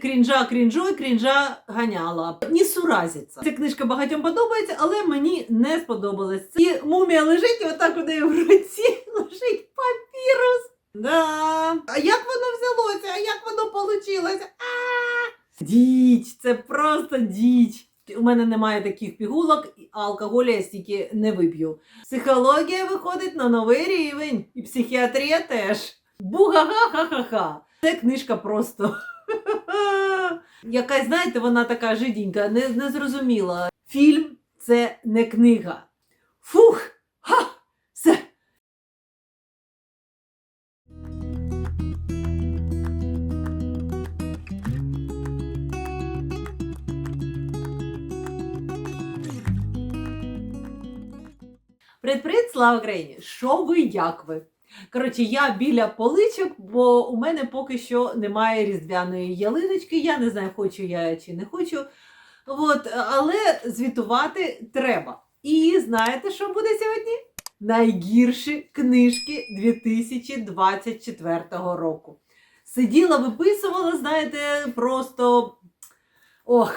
Крінжа крінжой, крінжа ганяла. Не суразиться. Ця книжка багатьом подобається, але мені не сподобалась. І мумія лежить, і отак у неї в руці лежить папірус. Да. А як воно взялося? А як воно получилося? А! Це просто діч. У мене немає таких пігулок, а алкоголю я стільки не вип'ю. Психологія виходить на новий рівень, і психіатрія теж. Буга-га-ха-ха-ха. Це книжка просто. Якась, знаєте, вона така жиденька, не, не зрозуміла. Фільм це не книга. Фух! Ха! Все. Привіт, слава Україні! Що ви, як ви? Коротше, я біля поличок, бо у мене поки що немає різдвяної ялиночки. Я не знаю, хочу я чи не хочу. От, але звітувати треба. І знаєте, що буде сьогодні? Найгірші книжки 2024 року. Сиділа, виписувала, знаєте, просто. Ох.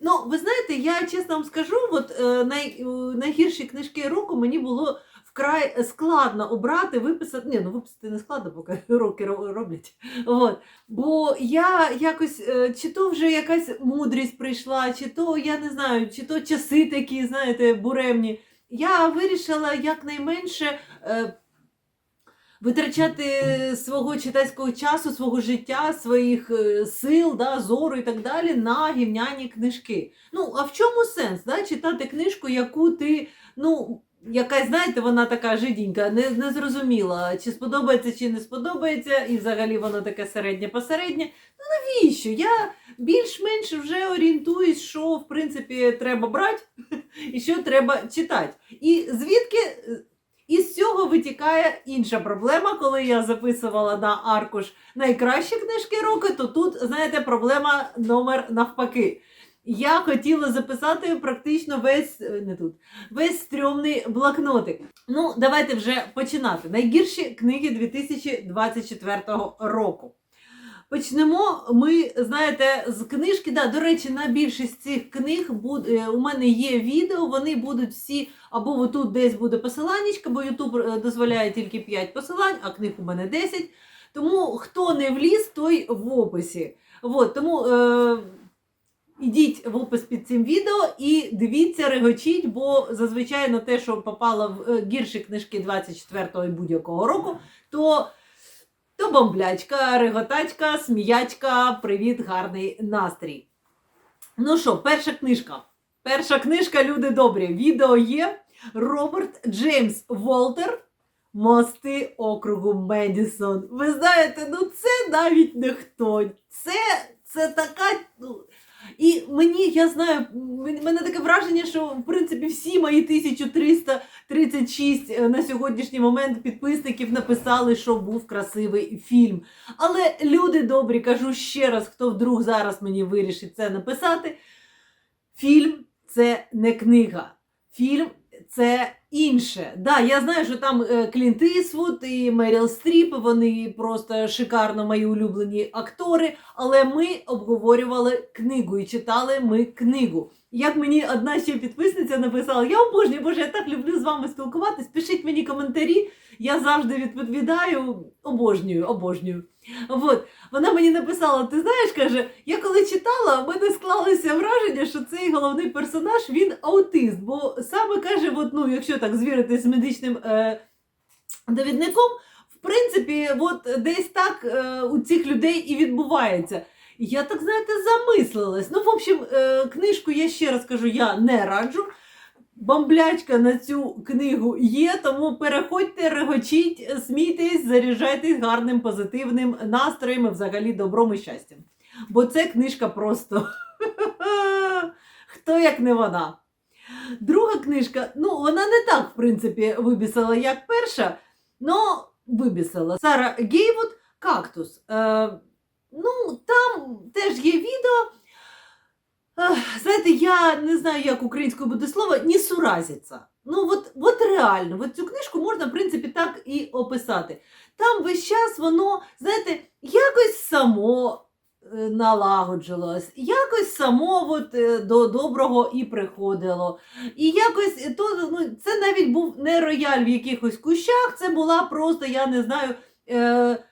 Ну, ви знаєте, я чесно вам скажу, от е, най, е, найгірші книжки року мені було вкрай складно обрати, виписати. Ні, ну виписати не складно, поки роки роблять. От. Бо я якось, е, чи то вже якась мудрість прийшла, чи то я не знаю, чи то часи такі, знаєте, буремні. Я вирішила якнайменше. Е, Витрачати свого читацького часу, свого життя, своїх е, сил, да, зору і так далі на гівняні книжки. Ну, а в чому сенс да, читати книжку, яку ти, ну, якась, знаєте, вона така жиденька, не, не зрозуміла, чи сподобається, чи не сподобається, і взагалі воно таке середнє посереднє. Ну навіщо? Я більш-менш вже орієнтуюсь, що в принципі треба брати і що треба читати. І звідки. е, із цього витікає інша проблема, коли я записувала на аркуш найкращі книжки року, то тут, знаєте, проблема номер навпаки. Я хотіла записати практично весь е, не тут, весь стрьомний блокнотик. Ну, давайте вже починати. Найгірші книги 2024 року. Почнемо ми, знаєте, з книжки. Да, до речі, на більшість цих книг буд, е, у мене є відео, вони будуть всі, або тут десь буде посиланнячка, бо YouTube дозволяє тільки 5 посилань, а книг у мене 10. Тому хто не вліз, той в описі. Вот, тому е, ідіть в опис під цим відео і дивіться, регочіть, бо зазвичай на те, що попало в е, гірші книжки 24-го і будь-якого року, то. То бомблячка, реготачка, сміячка, привіт, гарний настрій. Ну що, перша книжка. Перша книжка, люди добрі. Відео є. Роберт Джеймс Волтер. Мости округу Медісон. Ви знаєте, ну це навіть не хто. Це, це така. Ну, і мені, я знаю, мене таке враження, що в принципі всі мої 1336 е, на сьогоднішній момент підписників написали, що був красивий фільм. Але люди добрі, кажу ще раз, хто вдруг зараз мені вирішить це написати. Фільм це не книга. Фільм це інше. Да, я знаю, що там е, Клінт Ісвуд і Меріл Стріп, вони просто шикарно мої улюблені актори, але ми обговорювали книгу і читали ми книгу. Як мені одна ще підписниця написала, я обожнюю, боже, я так люблю з вами спілкуватись. Пишіть мені коментарі, я завжди відповідаю, обожнюю, обожнюю. От. Вона мені написала: ти знаєш, каже, я коли читала, в мене склалося враження, що цей головний персонаж він аутист. Бо саме каже, от, ну, якщо так звірити з медичним е, довідником, в принципі, от десь так е, у цих людей і відбувається. Я так, знаєте, замислилась. Ну, в общем, е, книжку я ще раз кажу, я не раджу. Бомблячка на цю книгу є, тому переходьте, регочіть, смійтесь, заряджайтесь гарним позитивним настроєм і взагалі добром і щастям. Бо це книжка просто хто як не вона. Друга книжка, ну вона не так, в принципі, вибісила, як перша, але вибісила. Сара Гейвуд Кактус. Ну, там теж є відео. Знаєте, я не знаю, як українською буде слово, не суразиться. Ну, от, от реально, от цю книжку можна, в принципі, так і описати. Там весь час воно, знаєте, якось само е, налагоджувалось, якось само от, е, до доброго і приходило. І якось то, ну, це навіть був не рояль в якихось кущах, це була просто, я не знаю. Е,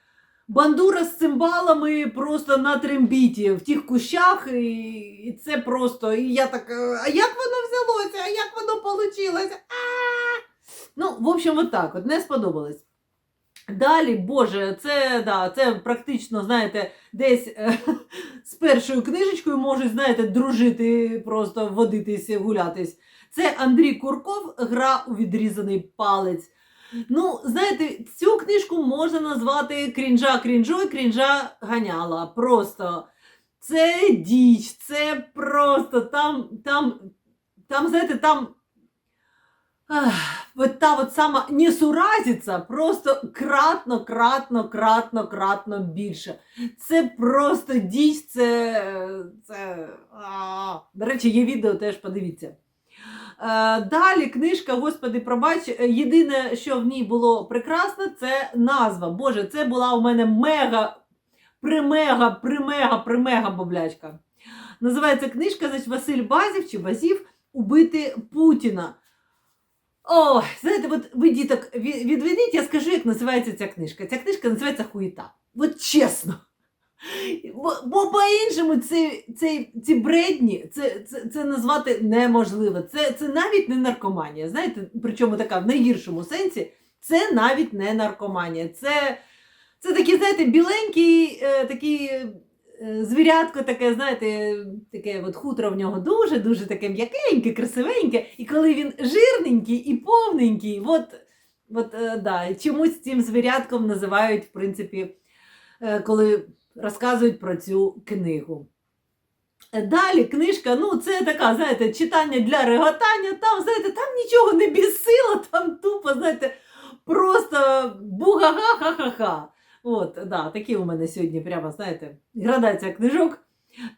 Бандура з цимбалами просто на трембіті в тих кущах, і, і це просто. І я так, е, а як воно взялося? А як воно? А! Ну, в общем, от так от, не сподобалось. Далі, Боже, це, да, це практично, знаєте, десь е, з першою книжечкою можуть, знаєте, дружити, просто водитись, гулятись. Це Андрій Курков, гра у відрізаний палець. Ну, знаєте, цю книжку можна назвати крінжа крінжой, крінжа ганяла. Просто це діч, це просто там, там, там, знаєте, там. Вот та от сама несуразиця просто кратно, кратно, кратно, кратно більше. Це просто діч, це. це. До речі, є відео, теж подивіться. Е, Далі книжка, Господи, пробач. е, Єдине, що в ній було прекрасно, це назва. Боже, це була у мене мега, примега, примега, примега боблячка. Називається книжка, значить, Василь Базів чи Базів Убити Путіна. Ой, знаєте, от ви діток відведіть, я скажу, як називається ця книжка. Ця книжка називається Хуїта. От чесно. Бо, бо по-іншому це, це, ці бредні, це, це, це назвати неможливо. Це, це навіть не наркоманія. Знаєте, причому така в найгіршому сенсі, це навіть не наркоманія. Це, це такі, знаєте, біленький, е, такий е, звірятко, таке, знаєте, таке от хутро в нього дуже-дуже таке м'якеньке, красивеньке. І коли він жирненький і повненький, от, от е, да, чомусь цим звірятком називають, в принципі, е, коли розказують про цю книгу. Е, Далі книжка, ну це така, знаєте, читання для реготання. Там, знаєте, там нічого не бісило, там тупо, знаєте, просто буга-га-ха-ха-ха. От, да, такі у мене сьогодні, прямо, знаєте, градація книжок.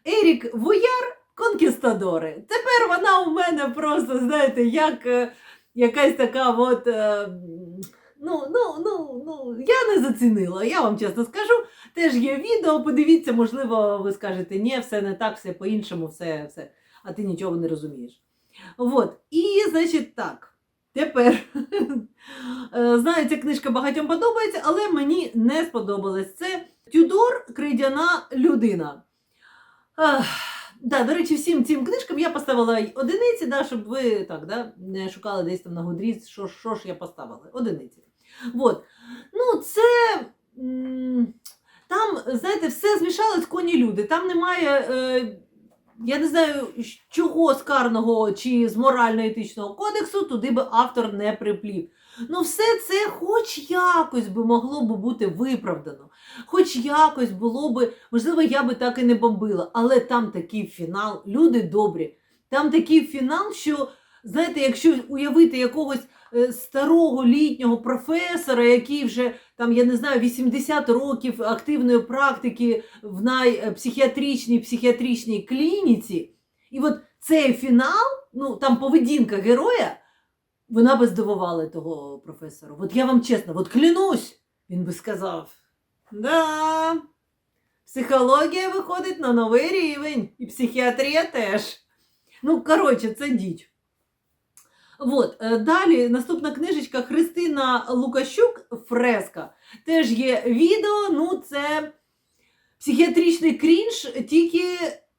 Ерік Вуяр Конкістадори. Тепер вона у мене просто, знаєте, як е, якась така от. Ну, ну, ну, ну, я не зацінила, я вам чесно скажу. Теж є відео, подивіться, можливо, ви скажете, ні, все не так, все по-іншому, все, все, а ти нічого не розумієш. От. І, значить, так. Тепер, Е, знаю, ця книжка багатьом подобається, але мені не сподобалась. Це Тюдор Крейдяна людина. Да, до речі, всім цим книжкам я поставила одиниці, да, щоб ви так, да, не шукали десь там на Гудріс, що, що ж я поставила. Одиниці. От. Ну, це. Там, знаєте, все змішалось коні люди. Там немає. Е, я не знаю, чого з карного чи з морально-етичного кодексу туди би автор не приплів. Ну, все це хоч якось би могло би бути виправдано, хоч якось було би, можливо, я би так і не бомбила, але там такий фінал, люди добрі. Там такий фінал, що, знаєте, якщо уявити якогось старого літнього професора, який вже там, я не знаю, 80 років активної практики в найпсихіатричній психіатричній клініці, і от цей фінал, ну там поведінка героя, вона би здивувала того професора. От я вам чесно, от клянусь, він би сказав: да, психологія виходить на новий рівень, і психіатрія теж. Ну, коротше, це діч. От, е, далі наступна книжечка Христина Лукащук Фреска. Теж є відео, ну це психіатричний крінж, тільки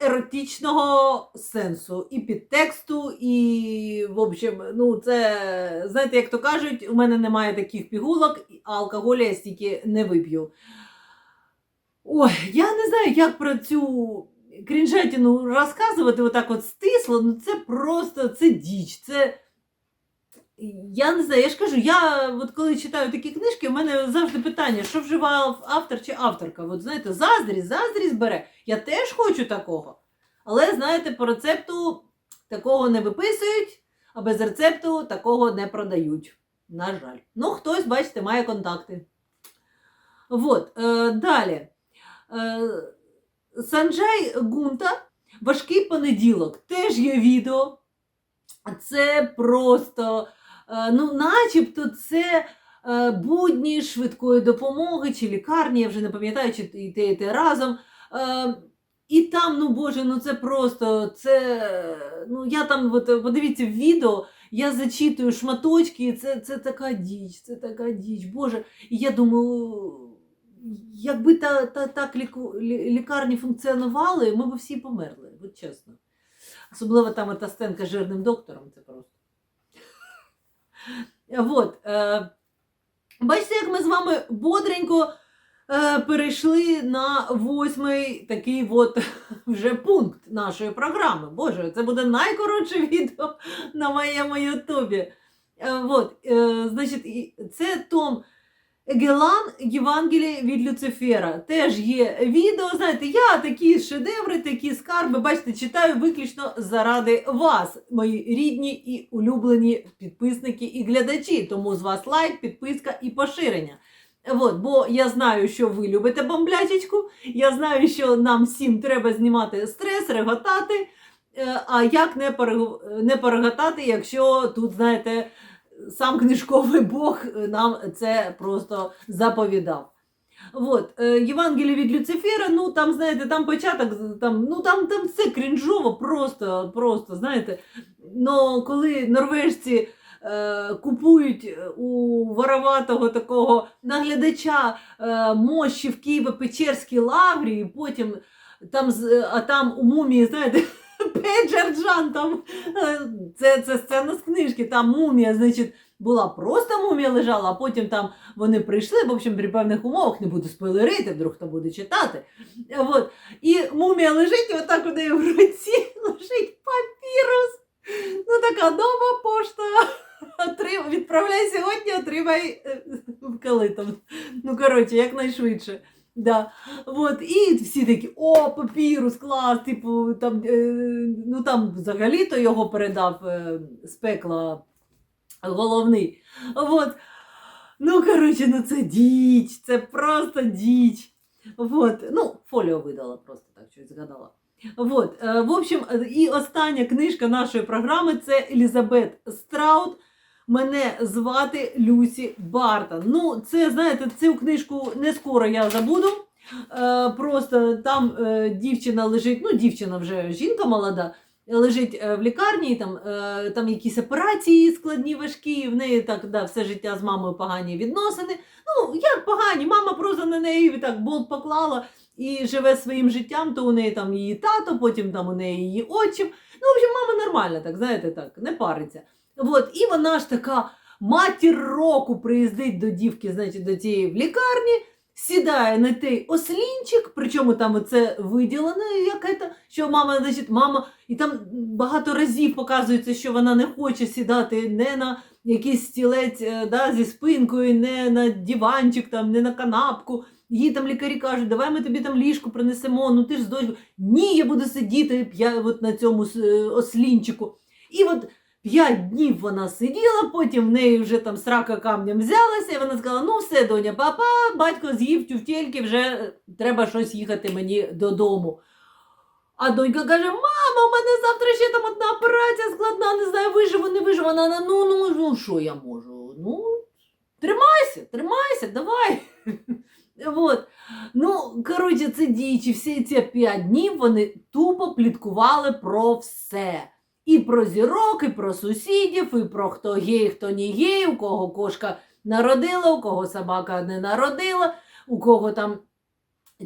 еротичного сенсу, і підтексту, і, в общем, ну це, знаєте, як то кажуть, у мене немає таких пігулок, а алкоголя я стільки не вип'ю. Ой, я не знаю, як про цю крінжатіну розказувати отак от стисло, ну це просто це діч. Це. Я не знаю, я ж кажу, я от коли читаю такі книжки, у мене завжди питання, що вживав автор чи авторка. От знаєте, заздрість, заздрість бере. Я теж хочу такого. Але, знаєте, по рецепту такого не виписують, а без рецепту такого не продають. На жаль. Ну, хтось, бачите, має контакти. От, е, далі. Е, Санджай Гунта, важкий понеділок. Теж є відео. Це просто, ну, начебто, це е, будні швидкої допомоги чи лікарні, я вже не пам'ятаю, чи і те, і те разом. Е, І там, ну Боже, ну це просто, це, ну я там, от, подивіться в відео, я зачитую шматочки, і це, це така діч, це така діч, Боже. І я думаю, якби та, та, так ліку, лі- лікарні функціонували, ми б всі померли, от чесно. Особливо там та стенка з жирним доктором, це просто. Вот, е, бачите, як ми з вами бодренько е, перейшли на восьмий такий от вже пункт нашої програми. Боже, це буде найкоротше відео на моєму Ютубі. От, е, значить, це Том Гелан Євангеліє від Люцифера. Теж є відео. Знаєте, я такі шедеври, такі скарби, бачите, читаю виключно заради вас, мої рідні і улюблені підписники і глядачі. Тому з вас лайк, підписка і поширення. От, бо я знаю, що ви любите бомблячечку, я знаю, що нам всім треба знімати стрес, реготати. Е, А як не, перего- не переготати, якщо тут, знаєте, сам книжковий Бог нам це просто заповідав. От, е, Євангеліє від Люцифера, ну там, знаєте, там початок, там, ну там, там все крінжово, просто, просто, знаєте. Но коли норвежці е, купують у вороватого такого наглядача е, мощі в Києво-Печерській лаврі, і потім там, а там у мумії, знаєте, Педжерджан, там е, це, це сцена з книжки, там мумія, значить, була просто мумія лежала, а потім там вони прийшли, в общем, при певних умовах, не буду спойлерити, вдруг хто буде читати. Вот. І мумія лежить, і отак у неї в руці лежить папірус. Ну така нова пошта. Отрим... Відправляй сьогодні, отримай е, в калитом. Ну, коротше, якнайшвидше. Да. Вот. І всі такі, о, папірус, клас, типу, там, е, ну там взагалі-то його передав е, з пекла головний. Вот. Ну, коротше, ну це діч, це просто діч. Вот. Ну, фоліо видала, просто так щось згадала. Вот. е, В общем, і остання книжка нашої програми це Елізабет Страут. Мене звати Люсі Бартон. Ну, це, знаєте, цю книжку не скоро я забуду. Е, Просто там е, дівчина лежить, ну, дівчина вже жінка молода, лежить е, в лікарні, там, е, там якісь операції складні, важкі, в неї так да, все життя з мамою погані відносини. Ну, як погані, мама просто на неї так болт поклала і живе своїм життям, то у неї там її тато, потім там у неї її отчим. Ну, в общем, мама нормальна, так, знаєте, так, не париться. От, і вона ж така матір року приїздить до дівки, значить, до цієї в лікарні, сідає на той ослінчик, причому там оце виділено, як це, що мама, значить, мама, і там багато разів показується, що вона не хоче сідати не на якийсь стілець е, да, зі спинкою, не на диванчик, там, не на канапку. Їй там лікарі кажуть, давай ми тобі там ліжко принесемо, ну ти ж з дочкою. Ні, я буду сидіти п'я- от на цьому е, ослінчику. І от п'ять днів вона сиділа, потім в неї вже там срака камнем взялася, і вона сказала: ну все, доня, папа, батько з'їв тюфтельки, вже треба щось їхати мені додому. А донька каже: мама, у мене завтра ще там одна операція складна, не знаю, виживу, не виживу. Вона ну, ну, ну, що я можу? Ну, тримайся, тримайся, давай. Вот. Ну, коротше, це діючі, всі ці п'ять днів вони тупо пліткували про все. І про зірок, і про сусідів, і про хто гей, хто не гей, у кого кошка народила, у кого собака не народила, у кого там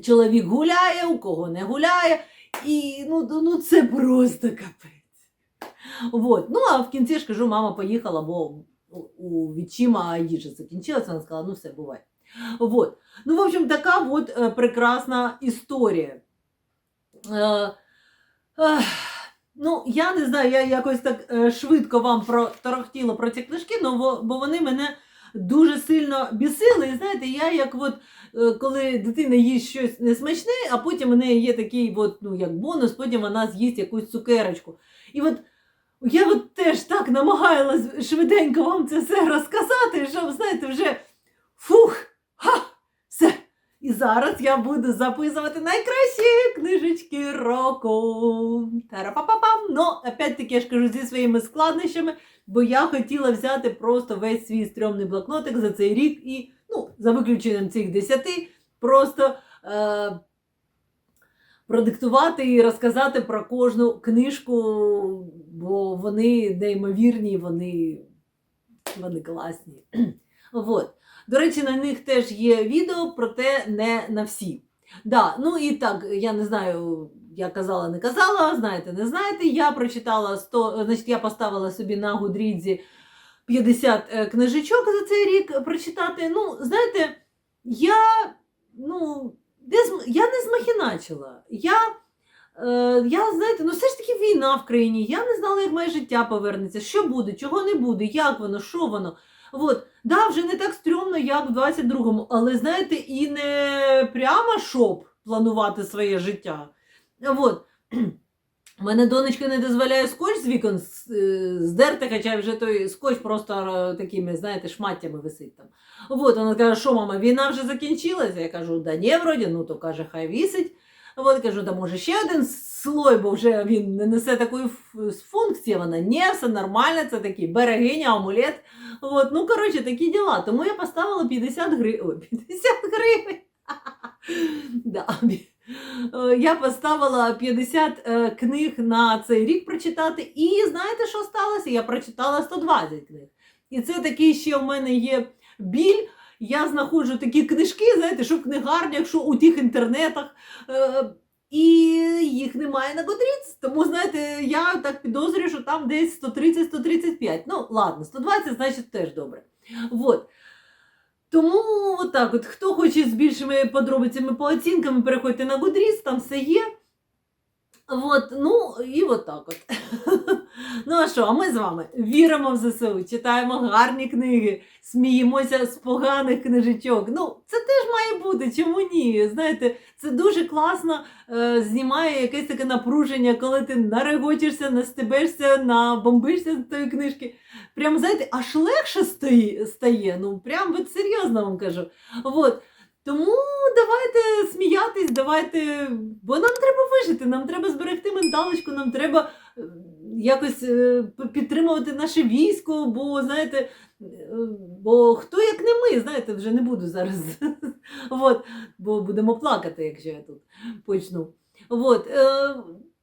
чоловік гуляє, у кого не гуляє. І ну, ну це просто капець. Вот. Ну, а в кінці ж кажу, мама поїхала, бо у- відчима їжа закінчилася, вона сказала, ну все, буває. Вот. Ну, в общем, така вот е, прекрасна історія. Е, ну, я не знаю, я якось так е, швидко вам проторохтіла про ці книжки, ну, бо, вони мене дуже сильно бісили. І знаєте, я як от, е, коли дитина їсть щось несмачне, а потім у неї є такий от, ну, як бонус, потім вона з'їсть якусь цукерочку. І от я от теж так намагалась швиденько вам це все розказати, щоб, знаєте, вже фух. І зараз я буду записувати найкращі книжечки року. Тара-па-па-пам. Ну, опять-таки, я ж кажу, зі своїми складнощами, бо я хотіла взяти просто весь свій стрьомний блокнотик за цей рік і, ну, за виключенням цих десяти, просто, е, продиктувати і розказати про кожну книжку, бо вони неймовірні, вони, вони класні. От. До речі, на них теж є відео, проте не на всі. Да, ну і так, я не знаю, я казала, не казала, знаєте, не знаєте. Я прочитала 100, значить, я поставила собі на Гудрідзі 50 е, книжечок за цей рік прочитати. Ну, знаєте, я, ну, я не змахіначила. Я, е, я, знаєте, ну все ж таки війна в країні. Я не знала, як моє життя повернеться, що буде, чого не буде, як воно, що воно. От, да, вже не так стрьомно, як в 22-му, але знаєте, і не прямо щоб планувати своє життя. От. Мене донечка не дозволяє скотч з вікон е, здерти, хоча вже той скотч просто е, такими, знаєте, шматтями висить там. От, вона каже, що мама, війна вже закінчилася? Я кажу, да ні, вроді, ну то каже, хай вісить. От кажу, да може ще один слой, бо вже він не несе такої функції. Вона ні, все нормально, це такий берегиня, амулет. От, ну коротше, такі діла. Тому я поставила 50 гривень. Ой, 50 гривень. Да. Е, Я поставила 50 е, книг на цей рік прочитати. І знаєте, що сталося? Я прочитала 120 книг. І це такий ще в мене є біль. Я знаходжу такі книжки, знаєте, що в книгарнях, що у тих інтернетах. Е, і їх немає на Goodreads. Тому, знаєте, я так підозрюю, що там десь 130-135. Ну, ладно, 120, значить, теж добре. Вот. Тому отак, от, хто хоче з більшими подробицями по оцінкам, переходьте на Goodreads, там все є. От, ну і отак от. ну а що, а ми з вами віримо в ЗСУ, читаємо гарні книги, сміємося з поганих книжечок. Ну, це теж має бути, чому ні? Знаєте, це дуже класно е, знімає якесь таке напруження, коли ти нарегочишся, настебешся, набомбишся з тої книжки. Прям, знаєте, аж легше стає, стає. Ну, прям от серйозно вам кажу. От. Тому давайте сміятись, давайте, бо нам треба вижити, нам треба зберегти менталочку, нам треба якось е, підтримувати наше військо, бо знаєте, е, бо хто як не ми, знаєте, вже не буду зараз. От, бо будемо плакати, якщо я тут почну. От, е,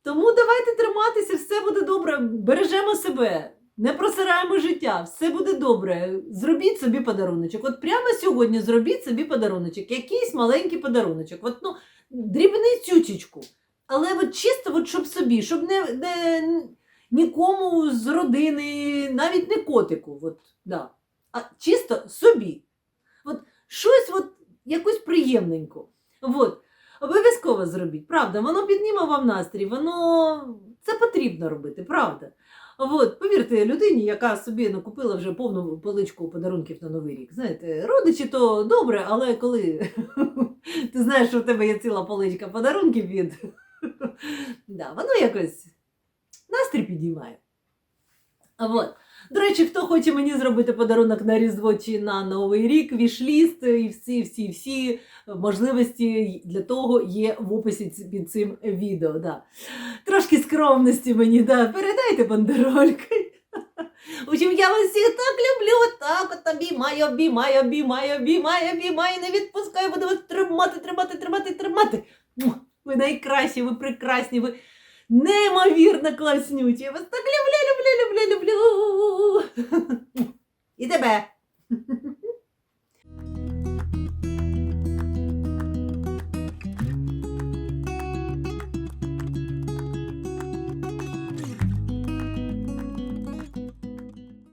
тому давайте триматися, все буде добре, бережемо себе. Не просираємо життя, все буде добре. Зробіть собі подаруночок. От прямо сьогодні зробіть собі подаруночок, якийсь маленький подаруночок. От, ну, дрібний цючечку. Але от чисто, от, щоб собі, щоб не, не нікому з родини, навіть не котику. От, да. А чисто собі. От щось, от, якусь приємненько. От. Обов'язково зробіть, правда, воно підніме вам настрій, воно це потрібно робити, правда. От, повірте людині, яка собі накупила вже повну поличку подарунків на Новий рік. Знаєте, родичі то добре, але коли ти знаєш, що в тебе є ціла поличка подарунків від. Да, воно якось настрій підіймає. А От. До речі, хто хоче мені зробити подарунок на Різдво чи на Новий рік, вішліст і всі, всі, всі можливості для того є в описі під цим відео. Да. Трошки скромності мені, да. передайте бандерольки. Общем, я вас всіх так люблю, так от обіймаю, обіймаю, обіймаю, обіймаю, обіймаю, не відпускаю, буду вас тримати, тримати, тримати, тримати. Ви найкращі, ви прекрасні, ви неймовірно класнючі. Я вас так люблю, люблю, люблю, люблю. І тебе.